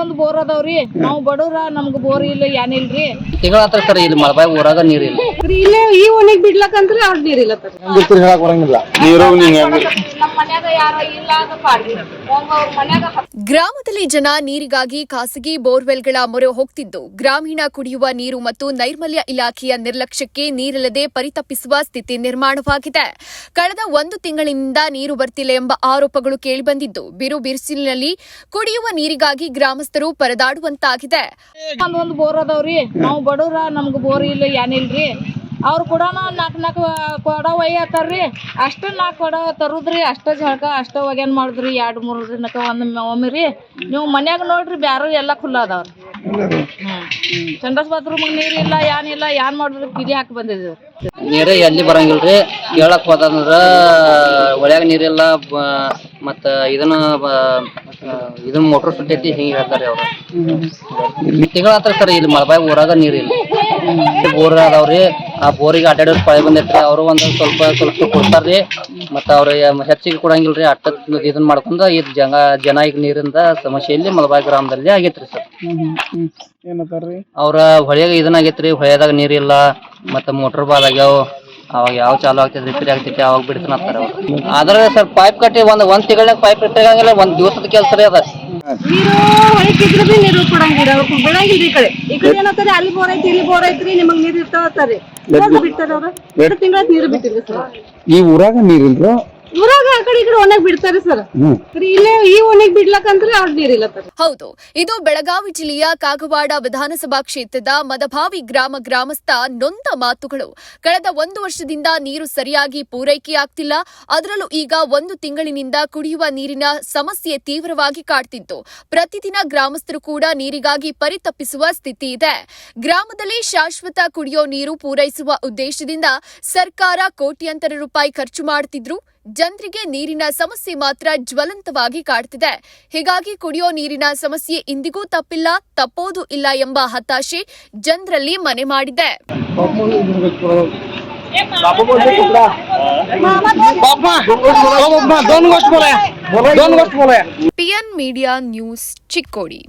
ಒಂದ್ ಬೋರ್ ಅದಾವ್ರಿ. ನಾವು ಬಡವ್ರ, ನಮ್ಗೆ ಬೋರ್ ಇಲ್ಲ ಏನಿಲ್ರಿ ತಿಂಗಳ ಸರ್, ಇಲ್ಲಿ ಮಳಬಾಯಿ ಊರಾಗ ನೀರಿಲ್ಲ ಇಲ್ಲೇ ಈ ಓಣಿಗ್ ನೀರಿಲ್ಲ ಹೇಳಕ್ ಬರಂಗಿಲ್ಲ. ನೀರು ಗ್ರಾಮದಲ್ಲಿ ಜನ ನೀರಿಗಾಗಿ ಖಾಸಗಿ ಬೋರ್ವೆಲ್ಗಳ ಮೊರೆ ಹೋಗ್ತಿದ್ದು. ಗ್ರಾಮೀಣ ಕುಡಿಯುವ ನೀರು ಮತ್ತು ನೈರ್ಮಲ್ಯ ಇಲಾಖೆಯ ನಿರ್ಲಕ್ಷ್ಯಕ್ಕೆ ನೀರಿಲ್ಲದೆ ಪರಿತಪಿಸುವ ಸ್ಥಿತಿ ನಿರ್ಮಾಣವಾಗಿದೆ. ಕಳೆದ ಒಂದು ತಿಂಗಳಿನಿಂದ ನೀರು ಬರ್ತಿಲ್ಲ ಎಂಬ ಆರೋಪಗಳು ಕೇಳಿಬಂದಿದ್ದು. ಬಿರು ಬಿರುಸಿನಲ್ಲಿ ಕುಡಿಯುವ ನೀರಿಗಾಗಿ ಗ್ರಾಮಸ್ಥರು ಪರದಾಡುವಂತಾಗಿದೆ. ಬೋರ್ ಅದಾವ್ರಿ. ನಾವು ಬಡವರ ನಮ್ಗೆ ಬೋರ್ ಇಲ್ಲ ಏನಿಲ್ರಿ. ಅವ್ರು ಕೂಡ ನಾಲ್ಕು ನಾಲ್ಕು ಕೊಡ ಒಯ್ಯತ್ತಾರ್ರಿ ಅಷ್ಟು ನಾಲ್ಕು ಕೊಡ ತರುದ್ರಿ ಅಷ್ಟ ಜಳಕ ಅಷ್ಟ ಒಗ್ಯಾನ್ ಮಾಡುದ್ರಿ ಎರಡ್ ಮೂರ್ ದಿನಕ್ಕ ಒಂದು ಒಮ್ಮೆ ರೀ ನೀವು ಮನ್ಯಾಗ ನೋಡ್ರಿ ಬ್ಯಾರು ಎಲ್ಲ ಖುಲ್ಲ ಅದಾವ್ರಿ. ಹ್ಮ್. ಸಂಡಸ್ ಬಾತ್ರೂಮ್ ನೀರ್ ಇಲ್ಲ ಏನಿಲ್ಲ ಏನ್ ಮಾಡಿದ್ರು ಕಿಡಿ ಹಾಕಿ ಬಂದಿದ್ದೀವಿ ನೀರೇ ಎಲ್ಲಿ ಬರಂಗಿಲ್ರಿ? ಹೇಳಕ್ ಹೋದಂದ್ರ ಒಳ್ಯಾಗ ನೀರಿಲ್ಲ ಬ- ಮತ್ತ ಇದನ್ನ ಇದನ್ನ ಮೋಟ್ರ್ ಸುಟ್ಟೈತಿ ಹಿಂಗ ಹೇಳ್ತಾರೆ ಅವ್ರು. ತಿಂಗಳ ಹತ್ರ ಸರ್ ಇಲ್ಲಿ ಮಳಬಾಯಿ ಊರಾಗ ನೀರಿಲ್ಲ ಬೋರ್ ಅದಾವ್ರಿ. ಆ ಬೋರಿಗೆ ಅಡ್ಡಾಡೋದು ಪಳೆ ಬಂದೈತ್ರಿ ಅವರು ಒಂದ್ ಸ್ವಲ್ಪ ಸ್ವಲ್ಪ ಕೊಡ್ತಾರ್ರಿ. ಮತ್ತ ಅವ್ರ ಹೆಚ್ಚಿಗೆ ಕೊಡಂಗಿಲ್ರಿ. ಅಟ್ಟ ಇದನ್ನ ಮಾಡ್ಕೊಂಡು ಇದ್ ಜನ ಜನ ಈಗ ನೀರಿಂದ ಸಮಸ್ಯೆಯಲ್ಲಿ ಮಲಬಾರ್ ಗ್ರಾಮದಲ್ಲಿ ಆಗೈತ್ರಿ ಸರ್. ಏನಂತಾರ್ರಿ ಅವ್ರ ಹೊಳೆಯಾಗ ಇದನ್ನ ಆಗೈತ್ರಿ. ಹೊಳೆದಾಗ ನೀರಿಲ್ಲ ಮತ್ತ ಮೋಟರ್ ಬಾಲ್ ಆಗ್ಯಾವ. ಅವಾಗ ಯಾವ ಚಾಲು ಆಗ್ತೈತಿ ರಿಪೇರಿ ಆಗ್ತೈತಿ ಅವಾಗ ಬಿಡ್ತಾನ ಅಂತಾರೆ ಅವ್ರು. ಆದ್ರೆ ಸರ್ ಪೈಪ್ ಕಟ್ಟಿ ಒಂದ್ ಒಂದ್ ತಿಂಗಳಾಗ ಪೈಪ್ ರಿಪೇರಿ ಆಗಂಗಿಲ್ಲ ಒಂದ್ ದಿವಸದ ಕೆಲಸ ರೀ ಅದ. ಬಿ ನೀರು ಕೊಡಂಗಿಲ್ಲ ಅವ್ರು ಈ ಕಡೆ. ಈ ಕಡೆ ಏನಂತಾರೆ ಅಲ್ಲಿ ಬೋರ್ ಐತಿ ಇಲ್ಲಿ ಬೋರ್ ಐತ್ರಿ, ನಿಮಗ್ ನೀರ್ ಇರ್ತಾವತ್ತಾರಿ ಬಿಡ್ತಾರ ಅವ್ರ. ಎರಡು ತಿಂಗಳ ನೀರು ಬಿಟ್ಟಿಲ್ಲ ಸರ್. ಈ ಊರಾಗ ನೀರಿಲ್ರ? ಆ ಕಡೆ ಈ ಕಡೆ ಒಣಗ್ ಬಿಡ್ತಾರೆ ಸರ್. ಇಲ್ಲೇ ಈ ಒಣಗ್ ಬಿಡ್ಲಕ್ಕಂದ್ರೆ ಅವ್ರ ನೀರಿಲ್ಲ ತರ ಹೌದು ಇದು ಬೆಳಗಾವಿ ಜಿಲ್ಲೆಯ ಕಾಗವಾಡ ವಿಧಾನಸಭಾ ಕ್ಷೇತ್ರದ ಮದಭಾವಿ ಗ್ರಾಮ ಗ್ರಾಮಸ್ಥ ನೊಂದ ಮಾತುಗಳು. ಕಳೆದ ಒಂದು ವರ್ಷದಿಂದ ನೀರು ಸರಿಯಾಗಿ ಪೂರೈಕೆಯಾಗ್ತಿಲ್ಲ ಅದರಲ್ಲೂ ಈಗ ಒಂದು ತಿಂಗಳಿನಿಂದ ಕುಡಿಯುವ ನೀರಿನ ಸಮಸ್ಯೆ ತೀವ್ರವಾಗಿ ಕಾಡ್ತಿತ್ತು. ಪ್ರತಿದಿನ ಗ್ರಾಮಸ್ಥರು ಕೂಡ ನೀರಿಗಾಗಿ ಪರಿತಪ್ಪಿಸುವ ಸ್ಥಿತಿ ಇದೆ. ಗ್ರಾಮದಲ್ಲಿ ಶಾಶ್ವತ ಕುಡಿಯೋ ನೀರು ಪೂರೈಸುವ ಉದ್ದೇಶದಿಂದ ಸರ್ಕಾರ ಕೋಟ್ಯಂತರ ರೂಪಾಯಿ ಖರ್ಚು ಮಾಡುತ್ತಿದ್ರು ಜನರಿಗೆ ನೀರಿನ ಸಮಸ್ಯೆ ಮಾತ್ರ ಜ್ವಲಂತವಾಗಿ ಕಾಡ್ತಿದೆ. ಹೀಗಾಗಿ ಕುಡಿಯೋ ನೀರಿನ ಸಮಸ್ಯೆ ಇಂದಿಗೂ ತಪ್ಪಿಲ್ಲ ತಪ್ಪೋದು ಇಲ್ಲ ಎಂಬ ಹತಾಶೆ ಜನರಲ್ಲಿ ಮನೆ ಮಾಡಿದೆ. PN media news Chikkodi.